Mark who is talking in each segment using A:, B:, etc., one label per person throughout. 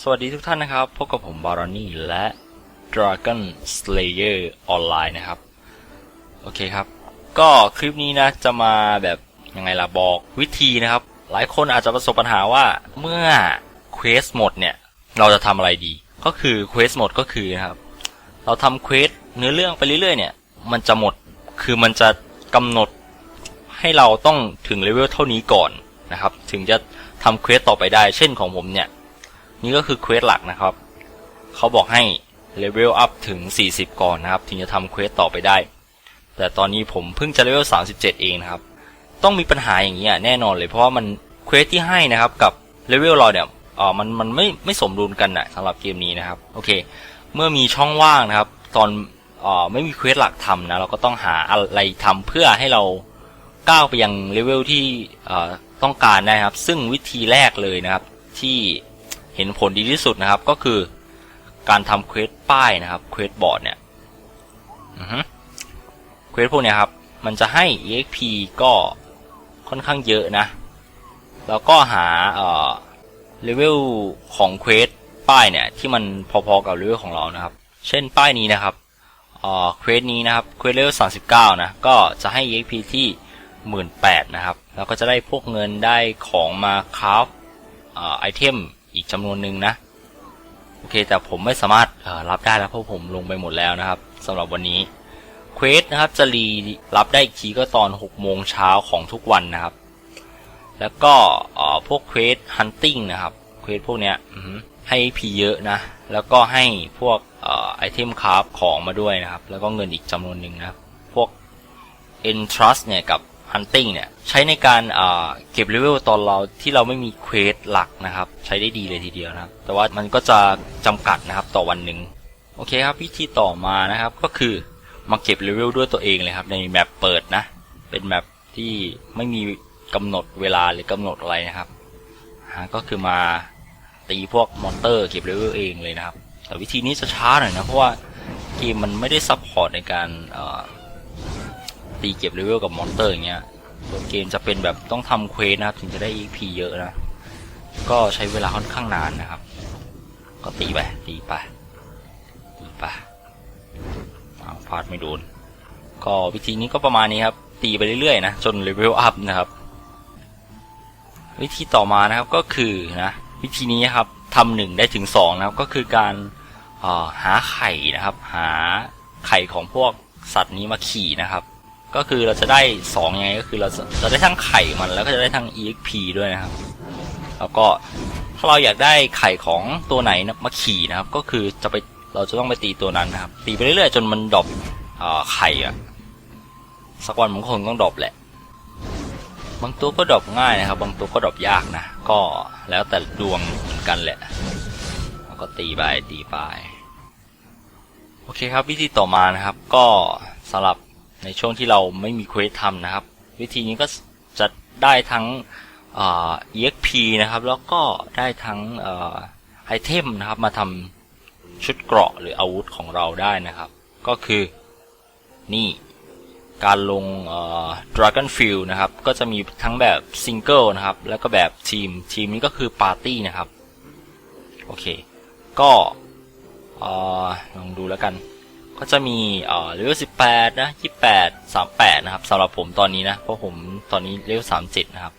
A: สวัสดีทุกท่านนะครับ พบกับผมบารอนี่และ Dragon Slayer ออนไลน์นะครับ โอเคครับ ก็คลิปนี้นะจะมาแบบยังไงล่ะบอกวิธีนะครับ หลายคนอาจจะประสบปัญหาว่าเมื่อเควสหมดเนี่ย เราจะทำอะไรดี ก็คือเควสหมดก็คือนะครับ เราทำเควสเนื้อเรื่องไปเรื่อยๆเนี่ย มันจะหมดคือมันจะกำหนดให้เราต้องถึงเลเวลเท่านี้ก่อนนะครับ ถึงจะทำเควสต่อไปได้ เช่นของผมเนี่ย นี่ก็คือเควสหลักนะครับ เขาบอกให้เลเวลอัพถึง 40 ก่อนนะครับ ถึงจะทำเควสต่อไปได้ แต่ตอนนี้ผมเพิ่งจะเลเวล 37 เองนะครับ ต้องมีปัญหาอย่างนี้อะแน่นอนเลยเพราะว่ามันเควสที่ให้นะครับกับเลเวลเราเนี่ยเออมันมันไม่ไม่สมดุลกันนะสำหรับเกมนี้นะครับ โอเค เมื่อมีช่องว่างนะครับ ตอนเออไม่มีเควสหลักทำนะเราก็ต้องหาอะไรทำเพื่อให้เราก้าวไปยังเลเวลที่อ่อต้องการได้ครับ ซึ่งวิธีแรกเลยนะครับที่ เห็นผลดีที่สุดนะครับก็คือการทำเควสป้ายนะครับเควสบอร์ดเนี่ยเควสพวกเนี้ยครับ มันจะให้ exp ก็ค่อนข้างเยอะนะ แล้วก็หาเอ่อเลเวลของเควสป้ายเนี่ยที่มันพอๆกับเลเวลของเรานะครับ เช่นป้ายนี้นะครับเอ่อเควสนี้นะครับเควสเลเวล39นะก็จะให้ exp ที่18,000นะครับ แล้วก็จะได้พวกเงินได้ของมาคราฟเอ่อไอเทม กจำนวนหนึ่งนะ โอเค แต่ผมไม่สามารถรับได้แล้วเพราะผมลงไปหมดแล้วนะครับสำหรับวันนี้เควสนะครับจะรีรับได้อีกทีก็ตอน6โมงเช้าของทุกวันนะครับ แล้วก็พวกเควสฮันติงนะครับเควสพวกเนี้ยให้พีเยอะนะ แล้วก็ให้พวกอไอเทมคราฟของมาด้วยนะครับ แล้วก็เงินอีกจำนวนหนึ่งนะครับ พวก Entrust เนี่ยกับ Hunting เนี่ย ใช้ในการเก็บเลเวลตอนเราที่เราไม่มีเควสหลักนะครับ ใช้ได้ดีเลยทีเดียวนะครับ แต่ว่ามันก็จะจำกัดนะครับต่อวันหนึ่งโอเคครับวิธีต่อมานะครับก็คือมาเก็บเลเวลด้วยตัวเองเลยครับในแมปเปิดนะ เป็นแมปที่ไม่มีกำหนดเวลาหรือกำหนดอะไรนะครับฮะก็คือมาตีพวกมอนเตอร์เก็บเลเวลเองเลยนะครับ แต่วิธีนี้จะช้าหน่อยนะเพราะว่าเกมมันไม่ได้ซัพพอร์ตในการ ตีเก็บเลเวลกับมอนเตอร์อย่างเงี้ยตัวเกมจะเป็นแบบต้องทำเควสนะครับถึงจะได้ EP เยอะนะ ก็ใช้เวลาค่อนข้างนานนะครับ ก็ตีไปตีไปตีไปอ้าวพาดไม่โดน ก็วิธีนี้ก็ประมาณนี้ครับ ตีไปเรื่อยๆนะจนเลเวลอัพนะครับ วิธีต่อมานะครับก็คือนะวิธีนี้ครับทำหนึ่งได้ถึงสองนะครับก็คือการหาไข่นะครับ หาไข่ของพวกสัตว์นี้มาขี่นะครับ ก็คือเราจะได้สองยังไงก็คือเราจะได้ทั้งไข่มันแล้วก็จะได้ทั้ง exp ด้วยนะครับ แล้วก็ถ้าเราอยากได้ไข่ของตัวไหนนะมาขี่นะครับ ก็คือจะไปเราจะต้องไปตีตัวนั้นนะครับ ตีไปเรื่อยๆจนมันดรอปเอ่อไข่อะสักวันมันคงต้องดรอปแหละ บางตัวก็ดรอปง่ายนะครับ บางตัวก็ดรอปยากนะ ก็แล้วแต่ดวงเหมือนกันแหละแล้วก็ตีไปตีไปโอเคครับวิธีต่อมานะครับ ก็สำหรับ ในช่วงที่เราไม่มีเควสทำนะครับ วิธีนี้ก็จะได้ทั้งเอ่อ exp นะครับ แล้วก็ได้ทั้งไอเทมนะครับ มาทำชุดเกราะหรืออาวุธของเราได้นะครับ ก็คือนี่การลง Dragon Field นะครับ ก็จะมีทั้งแบบซิงเกิลนะครับ แล้วก็แบบทีม ทีมนี้ก็คือปาร์ตี้นะครับ โอเค ก็ออลองดูแล้วกัน ก็จะมีเอ่อเลเวลสิบแปดนะยี่แปดสามแปดนะครับสำหรับผมตอนนี้นะ เพราะผมตอนนี้เลเวลสามเจ็ดนะครับ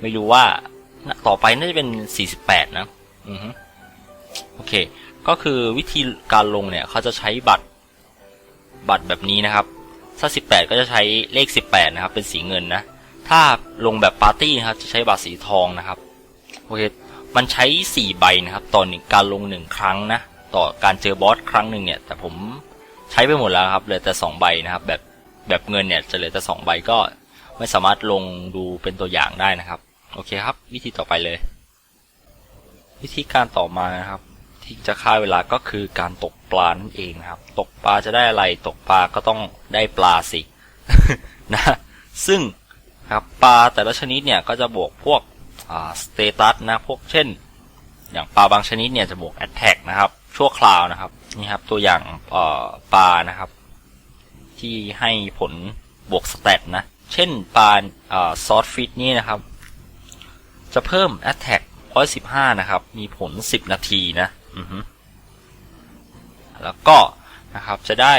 A: ไม่รู้ว่าต่อไปน่าจะเป็นสี่สิบแปดนะ อือฮึโอเค ก็คือวิธีการลงเนี่ยเขาจะใช้บัตรบัตรแบบนี้นะครับ ถ้า 18 ก็จะใช้เลข 18 นะครับ เป็นสีเงินนะ ถ้าลงแบบปาร์ตี้นะครับ จะใช้บัตรสีทองนะครับ โอเค มันใช้ 4 ใบนะครับ ต่อหนึ่งการลงหนึ่งครั้งนะ ต่อการเจอบอสครั้งหนึ่งเนี่ย แต่ผม ใช้ไปหมดแล้วครับเหลือแต่2ใบนะครับ แบบแบบเงินเนี่ยจะเหลือแต่2ใบก็ไม่สามารถลงดูเป็นตัวอย่างได้นะครับ โอเคครับ วิธีต่อไปเลย วิธีการต่อมานะครับ ที่จะฆ่าเวลาก็คือการตกปลานั่นเองนะครับ ตกปลาจะได้อะไร ตกปลาก็ต้องได้ปลาสินะ ซึ่งครับปลาแต่ละชนิดเนี่ยก็จะบวกพวกสเตตัสนะพวกเช่น อย่างปลาบางชนิดเนี่ยจะบวกแอตแทกนะครับ ชั่วคราวนะครับนี่ครับ ตัวอย่างปลานะครับ ที่ให้ผลบวกสเตตนะ เช่นปลาซอสฟิตนี่นะครับ จะเพิ่มแอตแทกร้อยสิบห้านะครับ มีผลสิบนาทีนะอือฮึแล้วก็นะครับจะได้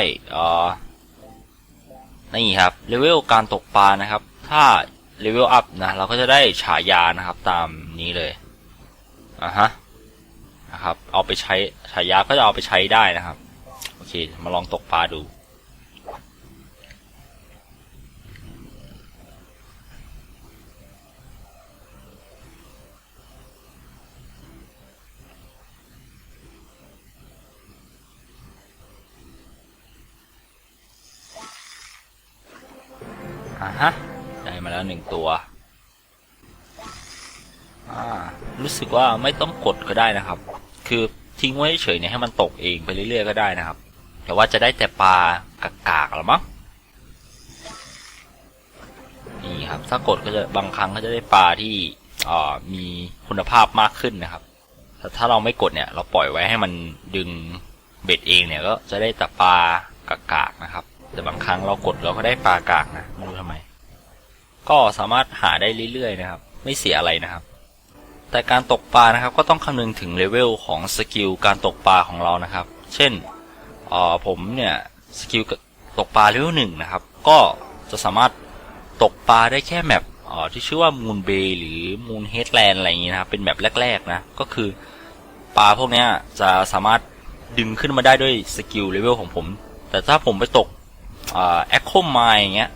A: นี่ครับเลเวลการตกปลานะครับ ถ้าเลเวลอัพนะ เราก็จะได้ฉายานะครับตามนี้เลยอะฮะ นะครับ เอาไปใช้ฉายาก็จะเอาไปใช้ได้นะครับ โอเค มาลองตกปลาดู อะฮะ ได้มาแล้วหนึ่งตัวอ่ารู้สึกว่าไม่ต้องกดก็ได้นะครับ คือทิ้งไว้เฉยๆเนี่ยให้มันตกเองไปเรื่อยๆก็ได้นะครับ แต่ว่าจะได้แต่ปลากากๆหรอมั้งนี่ครับ ถ้ากดก็จะบางครั้งก็จะได้ปลาที่อ่ามีคุณภาพมากขึ้นนะครับแต่ถ้าเราไม่กดเนี่ย เราปล่อยไว้ให้มันดึงเบ็ดเองเนี่ยก็จะได้แต่ปลากากๆนะครับ แต่บางครั้งเรากดเราก็ได้ปลากากนะไม่รู้ทำไม ก็สามารถหาได้เรื่อยๆนะครับ ไม่เสียอะไรนะครับ แต่การตกปลานะครับก็ต้องคำนึงถึงเลเวลของสกิลการตกปลาของเรานะครับ เช่นออผมเนี่ยสกิลตกปลาเลเวลหนึ่งนะครับ ก็จะสามารถตกปลาได้แค่แมปออที่ชื่อว่ามูนเบย์หรือมูนเฮดแลนด์อะไรอย่างงี้นะครับ เป็นแมปแรก ๆ นะ ก็คือปลาพวกนี้จะสามารถดึงขึ้นมาได้ด้วยสกิลเลเวลของผม แต่ถ้าผมไปตกแอคโคมายอย่างเงี้ย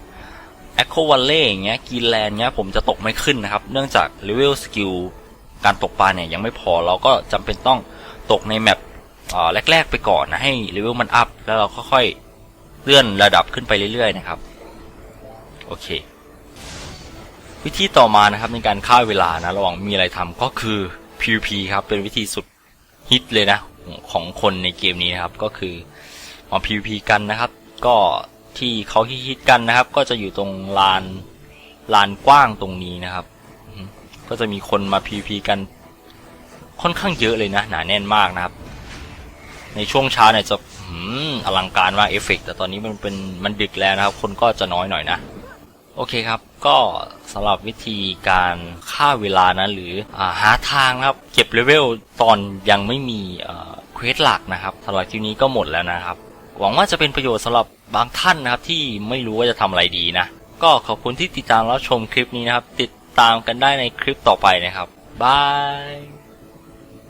A: แอคโควันเล่อย่างเงี้ยกีแลนเงี้ยผมจะตกไม่ขึ้นนะครับ เนื่องจากเลเวลสกิล การตกปลาเนี่ยยังไม่พอเราก็จำเป็นต้องตกในแมปแรก ๆ ไปก่อนนะให้เลเวลมันอัพแล้วเราค่อยๆเลื่อนระดับขึ้นไปเรื่อย ๆ นะครับ โอเค วิธีต่อมานะครับในการฆ่าเวลานะระหว่างมีอะไรทำก็คือ PVP ครับเป็นวิธีสุดฮิตเลยนะของคนในเกมนี้นะครับก็คือมา PVP กันนะครับ ก็ที่เขาฮิตๆกันนะครับ ก็จะอยู่ตรงลานลานกว้างตรงนี้นะครับ ก็จะมีคนมา PVP กันค่อนข้างเยอะเลยนะ หนาแน่นมากนะครับ ในช่วงเช้าเนี่ยจะอลังการมากเอฟเฟกต์แต่ตอนนี้มันเป็นมันดึกแล้วนะครับ คนก็จะน้อยหน่อยนะ โอเคครับ ก็สำหรับวิธีการฆ่าเวลานะ หรืออหาทางนะครับ เก็บเลเวลตอนยังไม่มีเควสหลักนะครับสำหรับคลิปนี้ก็หมดแล้วนะครับ หวังว่าจะเป็นประโยชน์สำหรับบางท่านนะครับ ที่ไม่รู้ว่าจะทำอะไรดีนะ ก็ขอบคุณที่ติดตามรับชมคลิปนี้นะครับติด ตามกันได้ในคลิปต่อไปนะครับบาย